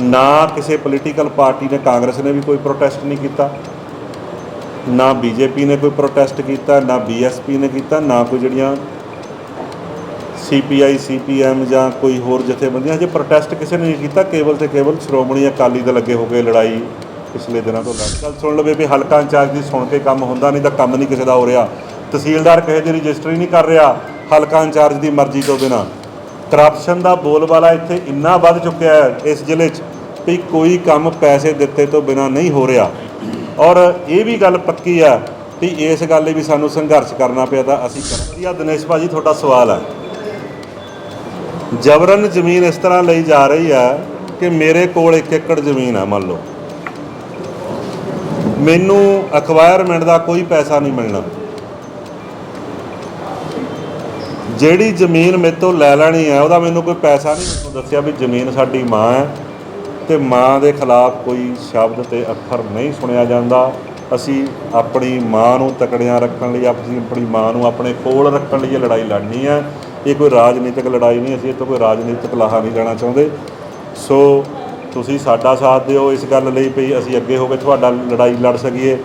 ਨਾ ਕਿਸੇ political party ਨੇ, ਕਾਂਗਰਸ ਨੇ ਵੀ ਕੋਈ ਪ੍ਰੋਟੈਸਟ ਨਹੀਂ ਕੀਤਾ, ਨਾ ਬੀਜੇਪੀ ਨੇ ਕੋਈ ਪ੍ਰੋਟੈਸਟ ਕੀਤਾ, ਨਾ ਬੀਐਸਪੀ ਨੇ ਕੀਤਾ, ਨਾ ਕੋਈ ਜਿਹੜੀਆਂ ਸੀਪੀਆਈ ਸੀਪੀਐਮ ਜਾਂ ਕੋਈ ਹੋਰ ਜਥੇਬੰਦੀਆਂ ਜੇ ਪ੍ਰੋਟੈਸਟ ਕਿਸੇ ਨੇ ਨਹੀਂ ਕੀਤਾ, ਕੇਵਲ ਤੇ ਕੇਵਲ ਸ਼੍ਰੋਮਣੀ ਅਕਾਲੀ ਦਲ ਅੱਗੇ ਹੋ ਗਏ ਲੜਾਈ ਪਿਛਲੇ ਦਿਨਾਂ ਤੋਂ ਲੜ ਗੱਲ ਸੁਣ ਲਵੇ ਵੀ ਹਲਕਾ ਇੰਚਾਰਜ ਦੀ ਸੁਣ ਕੇ ਕੰਮ ਹੁੰਦਾ ਨਹੀਂ ਤਾਂ ਕੰਮ ਨਹੀਂ ਕਿਸੇ ਦਾ ਹੋ ਰਿਹਾ। ਤਹਿਸੀਲਦਾਰ ਕਿਸੇ ਦੀ ਰਜਿਸਟਰੀ ਨਹੀਂ ਕਰ ਰਿਹਾ, ਹਲਕਾ ਇੰਚਾਰਜ ਦੀ ਮਰਜ਼ੀ ਤੋਂ ਬਿਨਾ। ਕਰਪਸ਼ਨ ਦਾ ਬੋਲਬਾਲਾ ਇੱਥੇ ਇੰਨਾ ਵੱਧ ਚੁੱਕਿਆ ਹੈ ਇਸ ਜ਼ਿਲ੍ਹੇ 'ਚ ਵੀ ਕੋਈ ਕੰਮ ਪੈਸੇ ਦਿੱਤੇ ਤੋਂ ਬਿਨਾ ਨਹੀਂ ਹੋ ਰਿਹਾ। ਔਰ ਇਹ ਵੀ ਗੱਲ ਪੱਕੀ ਆ ਵੀ ਇਸ ਗੱਲ ਲਈ ਵੀ ਸਾਨੂੰ ਸੰਘਰਸ਼ ਕਰਨਾ ਪਿਆ ਤਾਂ ਅਸੀਂ ਕਰਾਂਗੇ। ਆ ਦਿਨੇਸ਼ ਭਾਜੀ ਤੁਹਾਡਾ ਸਵਾਲ ਹੈ। ਜਬਰਨ ਜ਼ਮੀਨ ਇਸ ਤਰ੍ਹਾਂ ਲਈ ਜਾ ਰਹੀ ਆ ਕਿ ਮੇਰੇ ਕੋਲ 1 ਏਕੜ ਜ਼ਮੀਨ ਆ ਮੰਨ ਲਓ। ਮੈਨੂੰ ਅਕਵਾਇਰਮੈਂਟ ਦਾ ਕੋਈ ਪੈਸਾ ਨਹੀਂ ਮਿਲਣਾ। ਜਿਹੜੀ ਜ਼ਮੀਨ ਮੇਰੇ ਤੋਂ ਲੈ ਲੈਣੀ ਹੈ, ਉਹਦਾ ਮੈਨੂੰ ਕੋਈ ਪੈਸਾ ਨਹੀਂ, ਮੈਨੂੰ ਦੱਸਿਆ ਵੀ ਜ਼ਮੀਨ ਸਾਡੀ ਮਾਂ ਹੈ ਤੇ ਮਾਂ ਦੇ ਖਿਲਾਫ ਕੋਈ ਸ਼ਬਦ ਤੇ ਅੱਖਰ ਨਹੀਂ ਸੁਣਿਆ ਜਾਂਦਾ। ਅਸੀਂ ਆਪਣੀ ਮਾਂ ਨੂੰ ਤਕੜਿਆਂ ਰੱਖਣ ਲਈ, ਆਪਣੀ ਆਪਣੀ ਮਾਂ ਨੂੰ ਆਪਣੇ ਕੋਲ ਰੱਖਣ ਲਈ ਇਹ ਲੜਾਈ ਲੜਨੀ ਹੈ। ਇਹ ਕੋਈ ਰਾਜਨੀਤਿਕ ਲੜਾਈ ਨਹੀਂ, ਅਸੀਂ ਇਹ ਤੋਂ ਕੋਈ ਰਾਜਨੀਤਿਕ ਲਾਹਾ ਨਹੀਂ ਲੈਣਾ ਚਾਹੁੰਦੇ। ਸੋ ਤੁਸੀਂ ਸਾਡਾ ਸਾਥ ਦਿਓ, ਇਸ ਗੱਲ ਲਈ ਵੀ ਅਸੀਂ ਅੱਗੇ ਹੋ ਕੇ ਤੁਹਾਡਾ ਲੜਾਈ ਲੜ ਸਕੀਏ।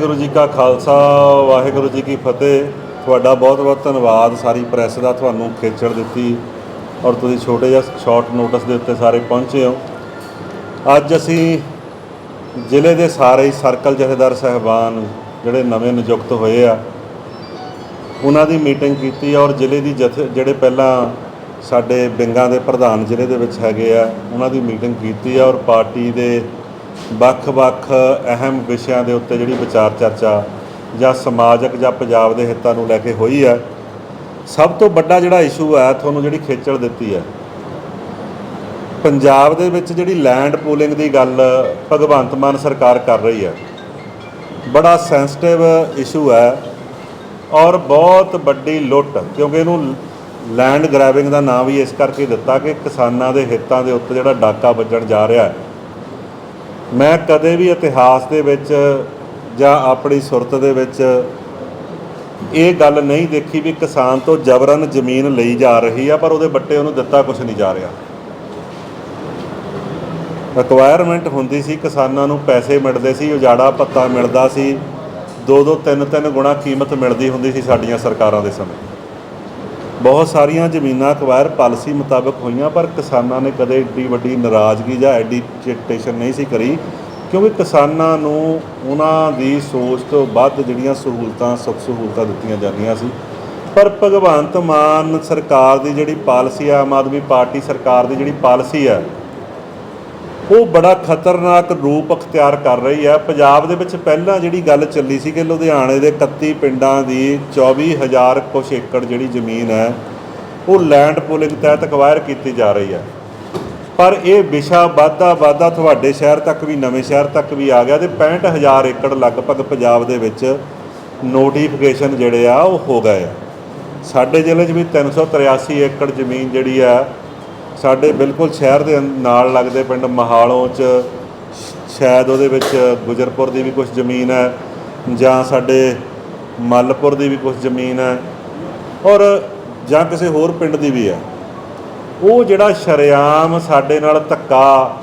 ਵਾਹਿਗੁਰੂ ਜੀ ਕਾ ਖਾਲਸਾ, ਵਾਹਿਗੁਰੂ ਜੀ ਕੀ ਫਤਿਹ। ਤੁਹਾਡਾ ਬਹੁਤ ਬਹੁਤ ਧੰਨਵਾਦ, ਸਾਰੀ ਪ੍ਰੈਸ ਦਾ ਤੁਹਾਨੂੰ ਖੇਚੜ ਦਿੱਤੀ ਔਰ ਤੁਸੀਂ ਛੋਟੇ ਜਿਹਾ ਸ਼ਾਰਟ ਨੋਟਿਸ ਦੇ ਉੱਤੇ ਸਾਰੇ ਪਹੁੰਚੇ ਹੋ। ਅੱਜ ਅਸੀਂ ਜ਼ਿਲ੍ਹੇ ਦੇ ਸਾਰੇ ਹੀ ਸਰਕਲ ਜਥੇਦਾਰ ਸਹਿਬਾਨ ਜਿਹੜੇ ਨਵੇਂ ਨਿਯੁਕਤ ਹੋਏ ਆ, ਉਹਨਾਂ ਦੀ ਮੀਟਿੰਗ ਕੀਤੀ ਔਰ ਜ਼ਿਲ੍ਹੇ ਦੀ ਜਥੇ, ਜਿਹੜੇ ਪਹਿਲਾਂ ਸਾਡੇ ਬਿੰਗਾਂ ਦੇ ਪ੍ਰਧਾਨ ਜ਼ਿਲ੍ਹੇ ਦੇ ਵਿੱਚ ਹੈਗੇ ਆ, ਉਹਨਾਂ ਦੀ ਮੀਟਿੰਗ ਕੀਤੀ ਆ ਔਰ ਪਾਰਟੀ ਦੇ ਵੱਖ-ਵੱਖ ਅਹਿਮ ਵਿਸ਼ਿਆਂ ਦੇ ਉੱਤੇ ਜਿਹੜੀ ਵਿਚਾਰ ਚਰਚਾ ਜਾਂ ਸਮਾਜਿਕ ਜਾਂ ਪੰਜਾਬ ਦੇ ਹਿੱਤਾਂ ਨੂੰ ਲੈ ਕੇ ਹੋਈ ਹੈ, ਸਭ ਤੋਂ ਵੱਡਾ ਜਿਹੜਾ ਇਸ਼ੂ ਹੈ, ਤੁਹਾਨੂੰ ਜਿਹੜੀ ਖੇਚਲ ਦਿੱਤੀ ਹੈ। ਪੰਜਾਬ ਦੇ ਵਿੱਚ ਜਿਹੜੀ ਲੈਂਡ ਪੂਲਿੰਗ ਦੀ ਗੱਲ ਭਗਵੰਤ ਮਾਨ ਸਰਕਾਰ ਕਰ ਰਹੀ ਹੈ, ਬੜਾ ਸੈਂਸਿਟਿਵ ਇਸ਼ੂ ਹੈ ਔਰ ਬਹੁਤ ਵੱਡੀ ਲੁੱਟ, ਕਿਉਂਕਿ ਇਹਨੂੰ ਲੈਂਡ ਗ੍ਰੈਬਿੰਗ ਦਾ ਨਾਮ ਵੀ ਇਸ ਕਰਕੇ ਦਿੱਤਾ ਕਿ ਕਿਸਾਨਾਂ ਦੇ ਹਿੱਤਾਂ ਦੇ ਉੱਤੇ ਜਿਹੜਾ ਡਾਕਾ ਵੱਜਣ ਜਾ ਰਿਹਾ ਹੈ। ਮੈਂ ਕਦੇ ਵੀ ਇਤਿਹਾਸ ਦੇ ਵਿੱਚ ਜਾਂ ਆਪਣੀ ਸੁਰਤ ਦੇ ਵਿੱਚ ਇਹ ਗੱਲ ਨਹੀਂ ਦੇਖੀ ਵੀ ਕਿਸਾਨ ਤੋਂ ਜਬਰਨ ਜ਼ਮੀਨ ਲਈ ਜਾ ਰਹੀ ਆ, ਪਰ ਉਹਦੇ ਬੱਟੇ ਉਹਨੂੰ ਦਿੱਤਾ ਕੁਝ ਨਹੀਂ ਜਾ ਰਿਹਾ। ਰਿਕੁਆਇਰਮੈਂਟ ਹੁੰਦੀ ਸੀ, ਕਿਸਾਨਾਂ ਨੂੰ ਪੈਸੇ ਮਿਲਦੇ ਸੀ, ਉਜਾੜਾ ਪੱਤਾ ਮਿਲਦਾ ਸੀ, ਦੋ ਦੋ ਤਿੰਨ ਤਿੰਨ ਗੁਣਾ ਕੀਮਤ ਮਿਲਦੀ ਹੁੰਦੀ ਸੀ ਸਾਡੀਆਂ ਸਰਕਾਰਾਂ ਦੇ ਸਮੇਂ। ਬਹੁਤ ਸਾਰੀਆਂ ਜ਼ਮੀਨਾਂ ਅਕਵਾਇਰ ਪਾਲਿਸੀ ਮੁਤਾਬਕ ਹੋਈਆਂ, ਪਰ ਕਿਸਾਨਾਂ ਨੇ ਕਦੇ ਏਡੀ ਵੱਡੀ ਨਾਰਾਜ਼ਗੀ ਜਾਂ ਐਡੀਟੇਸ਼ਨ ਨਹੀਂ ਸੀ ਕਰੀ, ਕਿਉਂਕਿ ਕਿਸਾਨਾਂ ਨੂੰ ਉਹਨਾਂ ਦੀ ਸੋਚ ਤੋਂ ਵੱਧ ਜਿਹੜੀਆਂ ਸਹੂਲਤਾਂ, ਸੁੱਖ ਸਹੂਲਤਾਂ ਦਿੱਤੀਆਂ ਜਾਂਦੀਆਂ ਸੀ। ਪਰ ਭਗਵੰਤ ਮਾਨ ਸਰਕਾਰ ਦੀ ਜਿਹੜੀ ਪਾਲਿਸੀ ਆ, ਆਮ ਆਦਮੀ ਪਾਰਟੀ ਸਰਕਾਰ ਦੀ ਜਿਹੜੀ ਪਾਲਿਸੀ ਆ ਉਹ ਬੜਾ ਖਤਰਨਾਕ ਰੂਪ ਅਖਤਿਆਰ ਕਰ ਰਹੀ ਹੈ। ਪੰਜਾਬ ਦੇ ਵਿੱਚ ਪਹਿਲਾਂ ਜਿਹੜੀ ਗੱਲ ਚੱਲੀ ਸੀ ਕਿ ਲੁਧਿਆਣੇ ਦੇ 31 ਪਿੰਡਾਂ ਦੀ 24000 ਕੁਛ ਏਕੜ ਜਿਹੜੀ ਜ਼ਮੀਨ ਹੈ, ਉਹ ਲੈਂਡ ਪੂਲਿੰਗ ਤਹਿਤ ਅਕਵਾਇਰ ਕੀਤੀ ਜਾ ਰਹੀ ਹੈ। ਪਰ ਇਹ ਵਿਸ਼ਾ ਵਾਧਾ ਵਾਧਾ ਤੁਹਾਡੇ ਸ਼ਹਿਰ ਤੱਕ ਵੀ, ਨਵੇਂ ਸ਼ਹਿਰ ਤੱਕ ਵੀ ਆ ਗਿਆ ਤੇ 65000 ਏਕੜ ਲਗਭਗ ਪੰਜਾਬ ਦੇ ਵਿੱਚ ਨੋਟੀਫਿਕੇਸ਼ਨ ਜਿਹੜੇ ਆ, ਉਹ ਹੋ ਗਏ ਆ। ਸਾਡੇ ਜ਼ਿਲ੍ਹੇ 'ਚ ਵੀ 383 ਏਕੜ ਜ਼ਮੀਨ ਜਿਹੜੀ ਆ ਸਾਡੇ ਬਿਲਕੁਲ ਸ਼ਹਿਰ ਦੇ ਨਾਲ ਲੱਗਦੇ ਪਿੰਡ ਮਹਾਲੋਂ 'ਚ, ਸ਼ਾਇਦ ਉਹਦੇ ਵਿੱਚ ਗੁਜਰਪੁਰ ਦੀ ਵੀ ਕੁਝ ਜ਼ਮੀਨ ਹੈ, ਜਾਂ ਸਾਡੇ ਮੱਲਪੁਰ ਦੀ ਵੀ ਕੁਝ ਜ਼ਮੀਨ ਹੈ, ਔਰ ਜਾਂ ਕਿਸੇ ਹੋਰ ਪਿੰਡ ਦੀ ਵੀ ਹੈ। ਉਹ ਜਿਹੜਾ ਸ਼ਰੇਆਮ ਸਾਡੇ ਨਾਲ ਧੱਕਾ,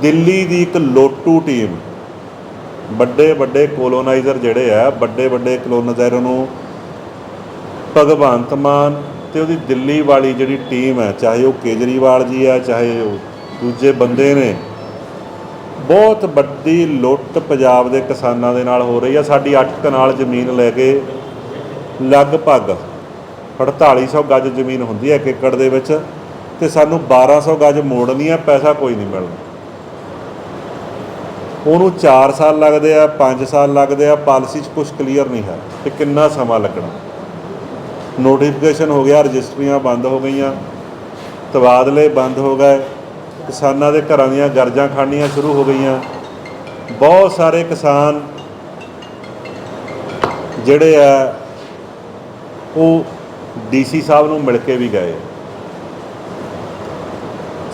ਦਿੱਲੀ ਦੀ ਇੱਕ ਲੋਟੂ ਟੀਮ, ਵੱਡੇ ਵੱਡੇ ਕੋਲੋਨਾਈਜ਼ਰ ਜਿਹੜੇ ਆ, ਵੱਡੇ ਵੱਡੇ ਕੋਲੋਨਾਈਜ਼ਰ ਨੂੰ ਭਗਵੰਤ ਮਾਨ ਤੇ ਉਹਦੀ ਦਿੱਲੀ ਵਾਲੀ ਜਿਹੜੀ ਟੀਮ ਹੈ, ਚਾਹੇ ਉਹ ਕੇਜਰੀਵਾਲ ਜੀ ਆ ਚਾਹੇ ਉਹ ਦੂਜੇ ਬੰਦੇ ਨੇ, ਬਹੁਤ ਵੱਡੀ ਲੁੱਟ ਪੰਜਾਬ ਦੇ ਕਿਸਾਨਾਂ ਦੇ ਨਾਲ ਹੋ ਰਹੀ ਆ ਸਾਡੀ 8 ਕਨਾਲ ਜ਼ਮੀਨ ਲੈ ਕੇ ਲਗਭਗ 4800 ਗੱਜ ਜ਼ਮੀਨ ਹੁੰਦੀ ਹੈ ਇੱਕ ਏਕੜ ਦੇ ਵਿੱਚ ਤੇ ਸਾਨੂੰ 1200 ਗੱਜ ਮੋੜਨੀ ਆ ਪੈਸਾ ਕੋਈ ਨਹੀਂ ਮਿਲਦਾ। ਉਹਨੂੰ 4 ਸਾਲ ਲੱਗਦੇ ਆ 5 ਸਾਲ ਲੱਗਦੇ ਆ, ਪਾਲਿਸੀ 'ਚ ਕੁਝ ਕਲੀਅਰ ਨਹੀਂ ਹੈ ਕਿ ਕਿੰਨਾ ਸਮਾਂ ਲੱਗਣਾ। ਨੋਟੀਫਿਕੇਸ਼ਨ ਹੋ ਗਿਆ, ਰਜਿਸਟਰੀਆਂ ਬੰਦ ਹੋ ਗਈਆਂ, ਤਬਾਦਲੇ ਬੰਦ ਹੋ ਗਏ, ਕਿਸਾਨਾਂ ਦੇ ਘਰਾਂ ਦੀਆਂ ਗਰਜਾਂ ਖਾਣੀਆਂ ਸ਼ੁਰੂ ਹੋ ਗਈਆਂ। ਬਹੁਤ ਸਾਰੇ ਕਿਸਾਨ ਜਿਹੜੇ ਆ, ਉਹ ਡੀਸੀ ਸਾਹਿਬ ਨੂੰ ਮਿਲ ਕੇ ਵੀ ਗਏ।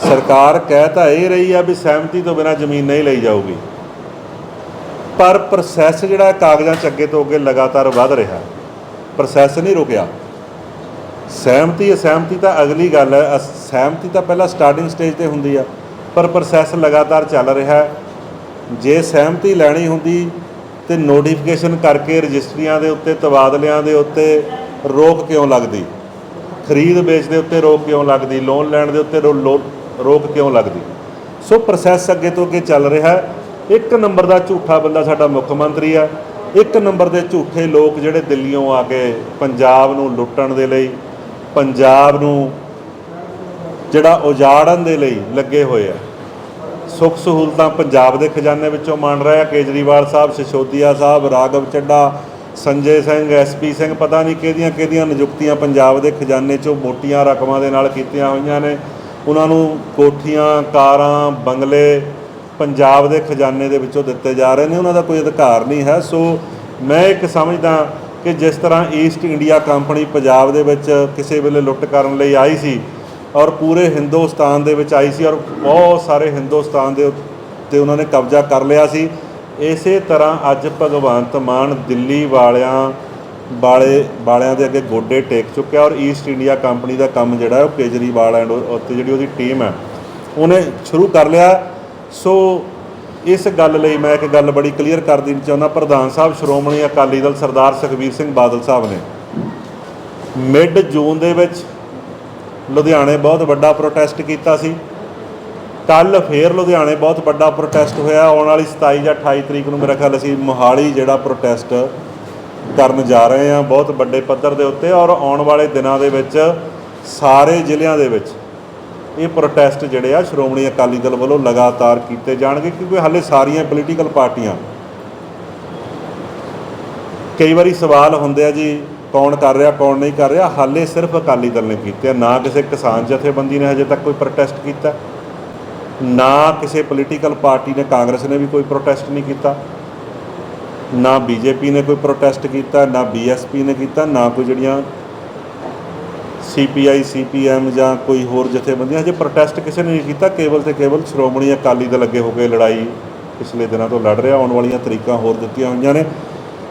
ਸਰਕਾਰ ਕਹਿ ਤਾਂ ਇਹ ਰਹੀ ਆ ਵੀ ਸਹਿਮਤੀ ਤੋਂ ਬਿਨਾਂ ਜ਼ਮੀਨ ਨਹੀਂ ਲਈ ਜਾਊਗੀ। ਪਰ ਪ੍ਰੋਸੈਸ ਜਿਹੜਾ ਕਾਗਜ਼ਾਂ 'ਚ ਅੱਗੇ ਤੋਂ ਅੱਗੇ ਲਗਾਤਾਰ ਵਧ ਰਿਹਾ ਪ੍ਰੋਸੈਸ ਨਹੀਂ ਰੁਕਿਆ। ਸਹਿਮਤੀ, ਅਸਹਿਮਤੀ ਤਾਂ ਅਗਲੀ ਗੱਲ ਹੈ। ਅਸ- ਸਹਿਮਤੀ ਤਾਂ ਪਹਿਲਾਂ ਸਟਾਰਟਿੰਗ ਸਟੇਜ ਤੇ ਹੁੰਦੀ ਆ, ਪਰ ਪ੍ਰੋਸੈਸ ਲਗਾਤਾਰ ਚੱਲ ਰਿਹਾ ਹੈ। ਜੇ ਸਹਿਮਤੀ ਲੈਣੀ ਹੁੰਦੀ ਤੇ ਨੋਟੀਫਿਕੇਸ਼ਨ ਕਰਕੇ ਰਜਿਸਟਰੀਆਂ ਦੇ ਉੱਤੇ, ਤਬਾਦਲਿਆਂ ਦੇ ਉੱਤੇ ਰੋਕ ਕਿਉਂ ਲੱਗਦੀ? ਖਰੀਦ ਵੇਚ ਦੇ ਉੱਤੇ ਰੋਕ ਕਿਉਂ ਲੱਗਦੀ? ਲੋਨ ਲੈਣ ਦੇ ਉੱਤੇ ਰੋ- ਲੋ- ਰੋਕ ਕਿਉਂ ਲੱਗਦੀ? ਸੋ ਪ੍ਰੋਸੈਸ ਅੱਗੇ ਤੋਂ ਅੱਗੇ ਚੱਲ ਰਿਹਾ ਹੈ। ਇੱਕ ਨੰਬਰ ਦਾ ਝੂਠਾ ਬੰਦਾ ਸਾਡਾ ਮੁੱਖ ਮੰਤਰੀ ਆ। ਇੱਕ ਨੰਬਰ ਦੇ ਝੂਠੇ ਲੋਕ ਜਿਹੜੇ ਦਿੱਲੀੋਂ ਆ ਕੇ ਪੰਜਾਬ ਨੂੰ ਲੁੱਟਣ ਦੇ ਲਈ ਪੰਜਾਬ ਨੂੰ ਜਿਹੜਾ ਉਜਾੜਨ ਦੇ ਲਈ ਲੱਗੇ ਹੋਏ ਆ। ਸੁੱਖ ਸਹੂਲਤਾਂ ਪੰਜਾਬ ਦੇ ਖਜ਼ਾਨੇ ਵਿੱਚੋਂ ਮੰਨ ਰਿਹਾ ਕੇਜਰੀਵਾਲ ਸਾਹਿਬ, ਸਿਸੋਦੀਆ ਸਾਹਿਬ, ਰਾਘਵ ਚੱਡਾ, ਸੰਜੇ ਸਿੰਘ ਐਸਪੀ ਸਿੰਘ, ਪਤਾ ਨਹੀਂ ਕਿਹਦੀਆਂ ਕਿਹਦੀਆਂ ਨਿਯੁਕਤੀਆਂ ਪੰਜਾਬ ਦੇ ਖਜ਼ਾਨੇ 'ਚੋਂ ਮੋਟੀਆਂ ਰਕਮਾਂ ਦੇ ਨਾਲ ਕੀਤੀਆਂ ਹੋਈਆਂ ਨੇ। ਉਹਨਾਂ ਨੂੰ ਕੋਠੀਆਂ, ਕਾਰਾਂ, ਬੰਗਲੇ ਪੰਜਾਬ ਦੇ ਖਜ਼ਾਨੇ ਦੇ ਵਿੱਚੋਂ ਦਿੱਤੇ ਜਾ ਰਹੇ ਨੇ। ਉਹਨਾਂ ਦਾ ਕੋਈ ਅਧਿਕਾਰ ਨਹੀਂ ਹੈ। ਸੋ ਮੈਂ ਇੱਕ ਸਮਝਦਾ ਕਿ ਜਿਸ ਤਰ੍ਹਾਂ ਈਸਟ ਇੰਡੀਆ ਕੰਪਨੀ ਪੰਜਾਬ ਦੇ ਵਿੱਚ ਕਿਸੇ ਵੇਲੇ ਲੁੱਟ ਕਰਨ ਲਈ ਆਈ ਸੀ ਔਰ ਪੂਰੇ ਹਿੰਦੁਸਤਾਨ ਦੇ ਵਿੱਚ ਆਈ ਸੀ ਔਰ ਬਹੁਤ ਸਾਰੇ ਹਿੰਦੁਸਤਾਨ ਦੇ ਉੱਤੇ ਉਹਨਾਂ ਨੇ ਕਬਜ਼ਾ ਕਰ ਲਿਆ ਸੀ। ਇਸੇ ਤਰ੍ਹਾਂ ਅੱਜ ਭਗਵੰਤ ਮਾਨ ਦਿੱਲੀ ਵਾਲਿਆਂ ਵਾਲੇ, ਵਾਲਿਆਂ ਦੇ ਅੱਗੇ ਗੋਡੇ ਟੇਕ ਚੁੱਕਿਆ ਔਰ ਈਸਟ ਇੰਡੀਆ ਕੰਪਨੀ ਦਾ ਕੰਮ ਜਿਹੜਾ ਉਹ ਕੇਜਰੀਵਾਲ ਐਂਡ ਉੱਤੇ ਜਿਹੜੀ ਉਹਦੀ ਟੀਮ ਹੈ, ਉਹਨੇ ਸ਼ੁਰੂ ਕਰ ਲਿਆ। ਸੋ ਇਸ ਗੱਲ ਲਈ ਮੈਂ ਇੱਕ ਗੱਲ ਬੜੀ ਕਲੀਅਰ ਕਰ ਦੇਣੀ ਚਾਹੁੰਦਾ, ਪ੍ਰਧਾਨ ਸਾਹਿਬ, ਸ਼੍ਰੋਮਣੀ ਅਕਾਲੀ ਦਲ ਸਰਦਾਰ ਸੁਖਬੀਰ ਸਿੰਘ ਬਾਦਲ ਸਾਹਿਬ ਨੇ। ਮਿਡ ਜੂਨ ਦੇ ਵਿੱਚ ਲੁਧਿਆਣੇ ਬਹੁਤ ਵੱਡਾ ਪ੍ਰੋਟੈਸਟ ਕੀਤਾ ਸੀ। ਕੱਲ ਫੇਰ ਲੁਧਿਆਣੇ ਬਹੁਤ ਵੱਡਾ ਪ੍ਰੋਟੈਸਟ ਹੋਇਆ। ਆਉਣ ਵਾਲੀ 27 ਜਾਂ 28 ਤਰੀਕ ਨੂੰ ਮੇਰਾ ਖਿਆਲ ਅਸੀਂ ਮੋਹਾਲੀ ਜਿਹੜਾ ਪ੍ਰੋਟੈਸਟ ਕਰਨ ਜਾ ਰਹੇ ਹਾਂ, ਬਹੁਤ ਵੱਡੇ ਪੱਧਰ ਦੇ ਉੱਤੇ। ਔਰ ਆਉਣ ਵਾਲੇ ਦਿਨਾਂ ਦੇ ਵਿੱਚ ਸਾਰੇ ਜ਼ਿਲ੍ਹਿਆਂ ਦੇ ਵਿੱਚ ਇਹ ਪ੍ਰੋਟੈਸਟ ਜਿਹੜੇ ਆ ਸ਼੍ਰੋਮਣੀ ਅਕਾਲੀ ਦਲ ਵੱਲੋਂ ਲਗਾਤਾਰ ਕੀਤੇ ਜਾਣਗੇ ਕਿਉਂਕਿ ਹਾਲੇ ਸਾਰੀਆਂ ਪੋਲੀਟੀਕਲ ਪਾਰਟੀਆਂ ਕਈ ਵਾਰੀ ਸਵਾਲ ਹੁੰਦੇ ਆ ਜੀ, ਕੌਣ ਕਰ ਰਿਹਾ, ਕੌਣ ਨਹੀਂ ਕਰ ਰਿਹਾ, ਹਾਲੇ ਸਿਰਫ ਅਕਾਲੀ ਦਲ ਨੇ ਕੀਤੇ ਆ। ਨਾ ਕਿਸੇ ਕਿਸਾਨ ਜਥੇਬੰਦੀ ਨੇ ਹਜੇ ਤੱਕ ਕੋਈ ਪ੍ਰੋਟੈਸਟ ਕੀਤਾ। ਨਾ ਕਿਸੇ ਪੋਲੀਟੀਕਲ ਪਾਰਟੀ ਨੇ, ਕਾਂਗਰਸ ਨੇ ਵੀ ਕੋਈ ਪ੍ਰੋਟੈਸਟ ਨਹੀਂ ਕੀਤਾ। ਨਾ ਬੀਜੇਪੀ ਨੇ ਕੋਈ ਪ੍ਰੋਟੈਸਟ ਕੀਤਾ, ਨਾ ਬੀਐਸਪੀ ਨੇ ਕੀਤਾ, ਨਾ ਕੋਈ ਜਿਹੜੀਆਂ ਸੀਪੀਆਈ ਸੀਪੀਐਮ ਜਾਂ ਕੋਈ ਹੋਰ ਜਥੇਬੰਦੀਆਂ, ਹਜੇ ਪ੍ਰੋਟੈਸਟ ਕਿਸੇ ਨੇ ਨਹੀਂ ਕੀਤਾ, ਕੇਵਲ ਤੇ ਕੇਵਲ ਸ਼੍ਰੋਮਣੀ ਅਕਾਲੀ ਦਲ ਅੱਗੇ ਹੋ ਕੇ ਲੜਾਈ ਪਿਛਲੇ ਦਿਨਾਂ ਤੋਂ ਲੜ ਰਿਹਾ, ਆਉਣ ਵਾਲੀਆਂ ਤਰੀਕਾਂ ਹੋਰ ਦਿੱਤੀਆਂ ਹੋਈਆਂ ਨੇ।